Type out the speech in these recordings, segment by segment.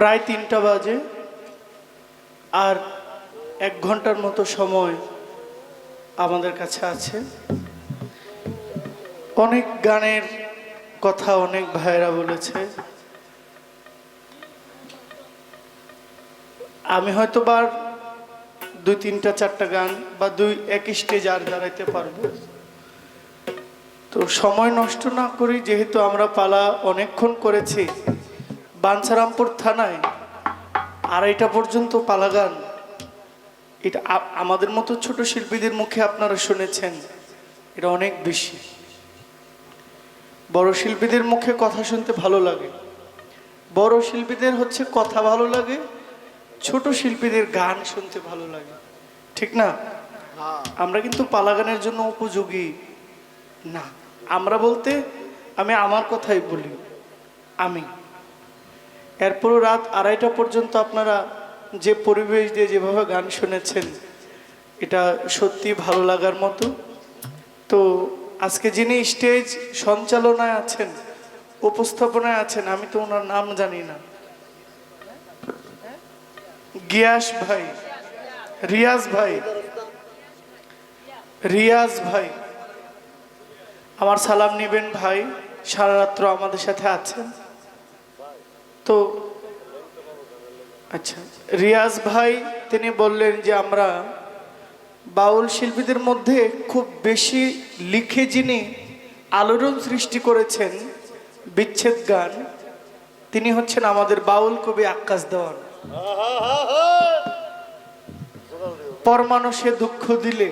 প্রায় তিনটা বাজে, আর এক ঘণ্টার মতো সময় আমাদের কাছে আছে। অনেক গানের কথা অনেক ভাইয়েরা বলেছে। আমি হয়তো বার দুই তিনটা চারটা গান বা দুই এক স্টেজ আর দাঁড়াইতে পারব। তো সময় নষ্ট না করি যেহেতু আমরা পালা অনেকক্ষণ করেছি বাঞ্ছারামপুর থানায় আড়াইটা পর্যন্ত পালাগান। এটা আমাদের মতো ছোট শিল্পীদের মুখে আপনারা শুনেছেন এটা অনেক বেশি। বড় শিল্পীদের মুখে কথা শুনতে ভালো লাগে। বড় শিল্পীদের হচ্ছে কথা ভালো লাগে ছোট শিল্পীদের গান শুনতে ভালো লাগে। ঠিক না? আমরা কিন্তু পালাগানের জন্য উপযোগী না। আমরা বলতে আমি আমার কথাই বলি আমি। এরপরও রাত আড়াইটা পর্যন্ত আপনারা যে পরিবেশ দিয়ে যেভাবে গান শুনেছেন, এটা সত্যি ভালো লাগার মতো। তো আজকে যিনি স্টেজ সঞ্চালনায় আছেন, উপস্থাপনায় আছেন, আমি তো ওনার নাম জানি না। গিয়াস ভাই, রিয়াজ ভাই রিয়াজ ভাই, আমার সালাম নেবেন ভাই, সারা রাত্র আমাদের সাথে আছেন। তো আচ্ছা রিয়াজ ভাই তিনি বললেন যে আমরা বাউল শিল্পীদের মধ্যে খুব বেশি লিখে যিনি আলোড়ন সৃষ্টি করেছেন বিচ্ছেদ গান তিনি হচ্ছেন আমাদের বাউল কবি আকাশ দেওয়ান। পরমানসে দুঃখ দিলে।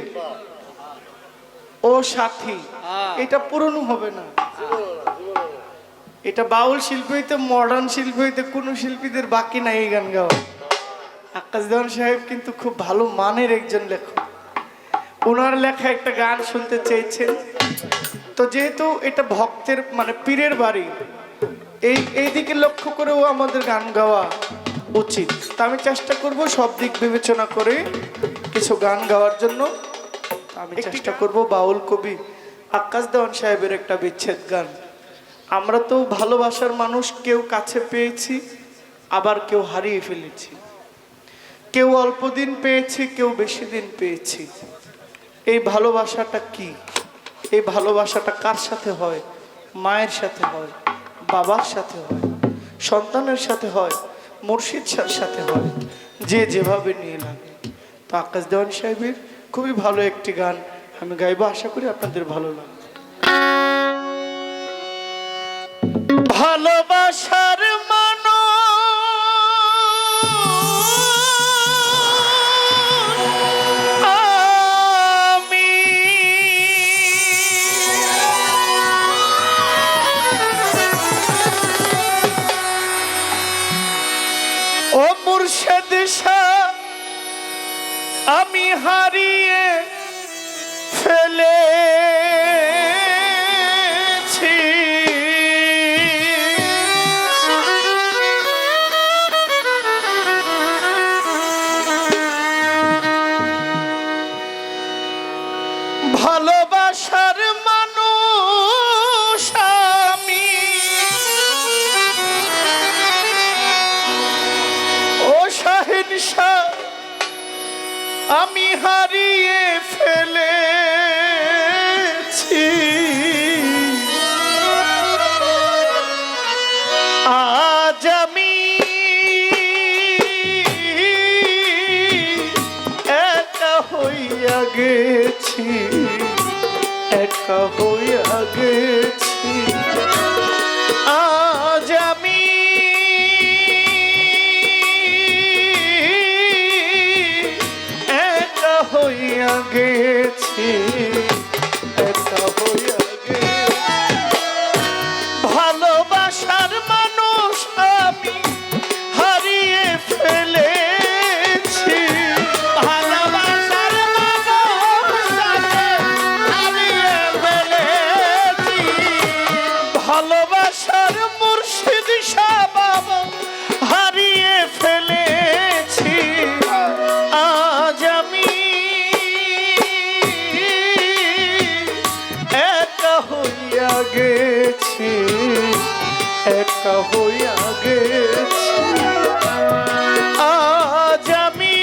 ও সাথী এটা পুরনো হবে না। এটা বাউল শিল্পী হইতে মডার্ন শিল্পী হইতে কোনো শিল্পীদের বাকি নাই এই গান গাওয়া। আকাশ দেওয়ান সাহেব কিন্তু খুব ভালো মানের একজন লেখক। ওনার লেখা একটা গান শুনতে চেয়েছেন। তো যেহেতু এটা ভক্তের মানে পীরের বাড়ি এই এই দিকে লক্ষ্য করেও আমাদের গান গাওয়া উচিত। তা আমি চেষ্টা করব সব দিক বিবেচনা করে কিছু গান গাওয়ার জন্য। আমি চেষ্টা করব বাউল কবি আকাশ দেওয়ান সাহেবের একটা বিচ্ছেদ গান। আমরা তো ভালোবাসার মানুষ, কেউ কাছে পেয়েছি, আবার কেউ হারিয়ে ফেলেছি। কেউ অল্প দিন পেয়েছি, কেউ বেশি দিন পেয়েছি। এই ভালোবাসাটা কি? এই ভালোবাসাটা কার সাথে হয়? মায়ের সাথে হয়, বাবার সাথে হয়, সন্তানের সাথে হয়, মুর্শিদ সাথে হয়, যে যেভাবে নিয়ে লাগে। তো আকাশ দেওয়ান সাহেবের খুবই ভালো একটি গান আমি গাইবো, আশা করি আপনাদের ভালো লাগবে। ভালোবাসার আজ আমি একা হইয়া গেছি একা হইয়া গেছি। আজ আমি একা হইয়া গেছি। আশা হইয়া গেছে। আজ আমি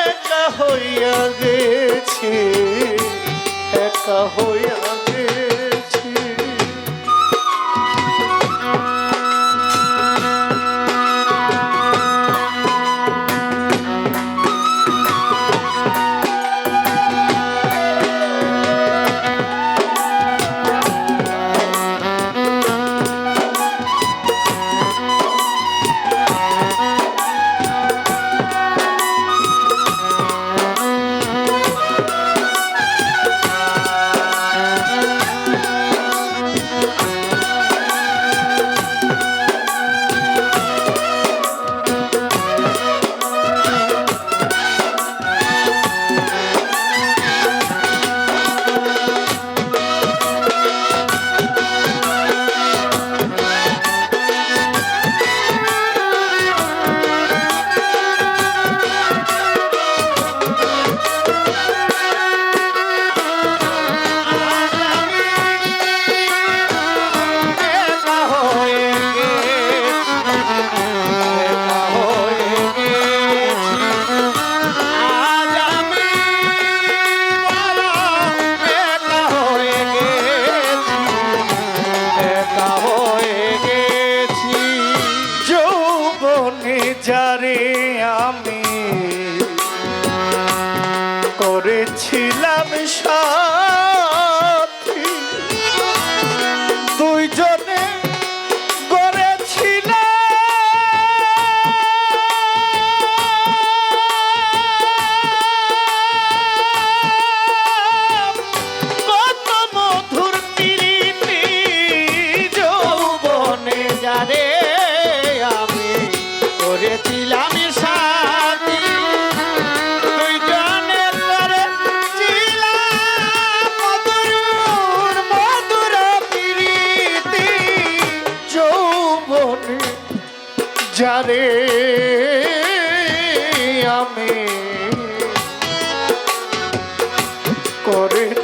একা হইয়া গেছি একা হইয়া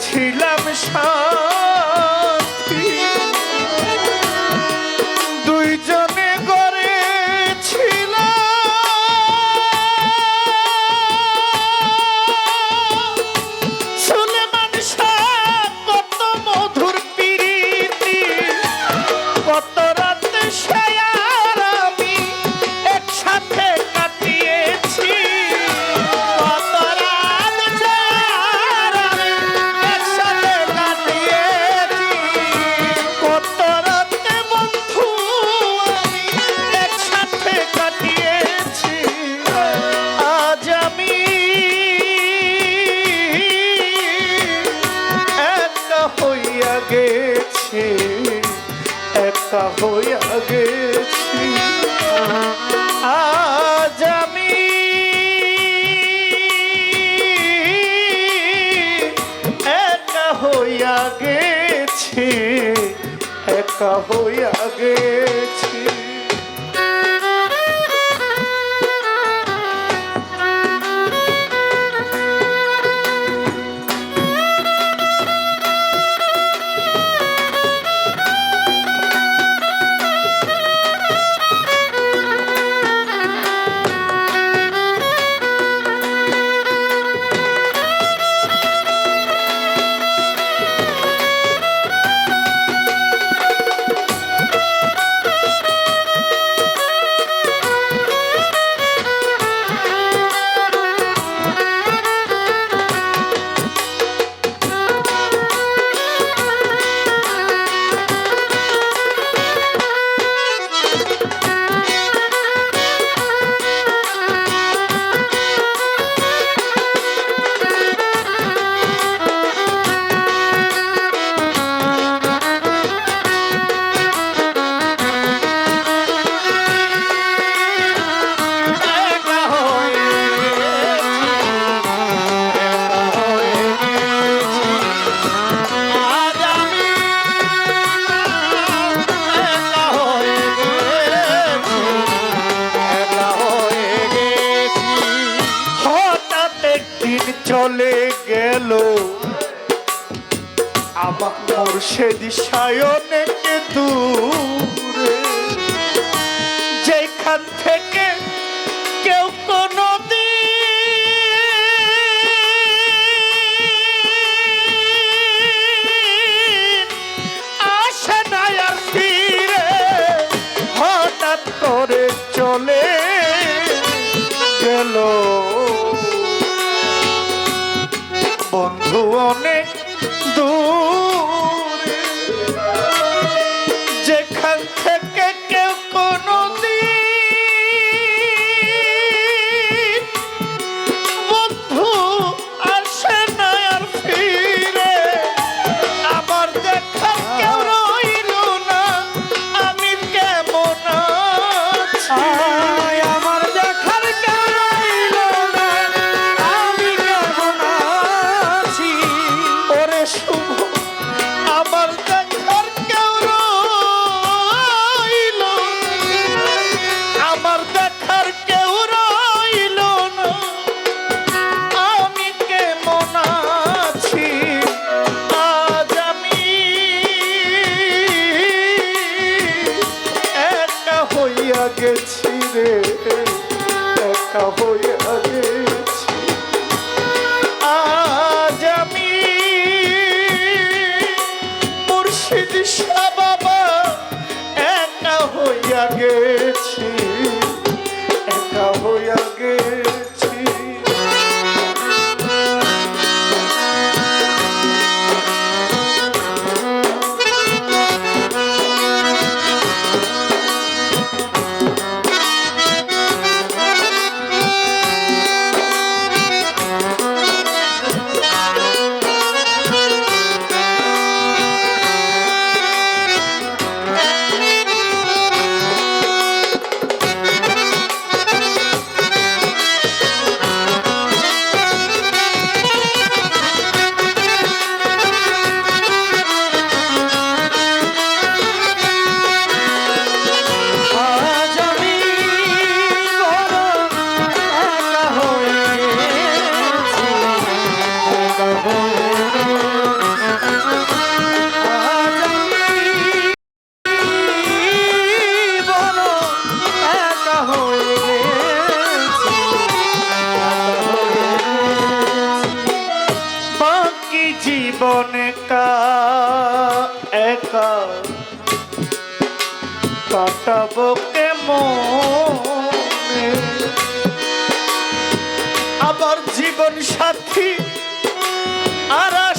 ছিলাম সা দেখা হইয়া গেছে মুর্শেদ সায়নে দূরে। যেখান থেকে একা হইয়া আবার জীবন সাথী আর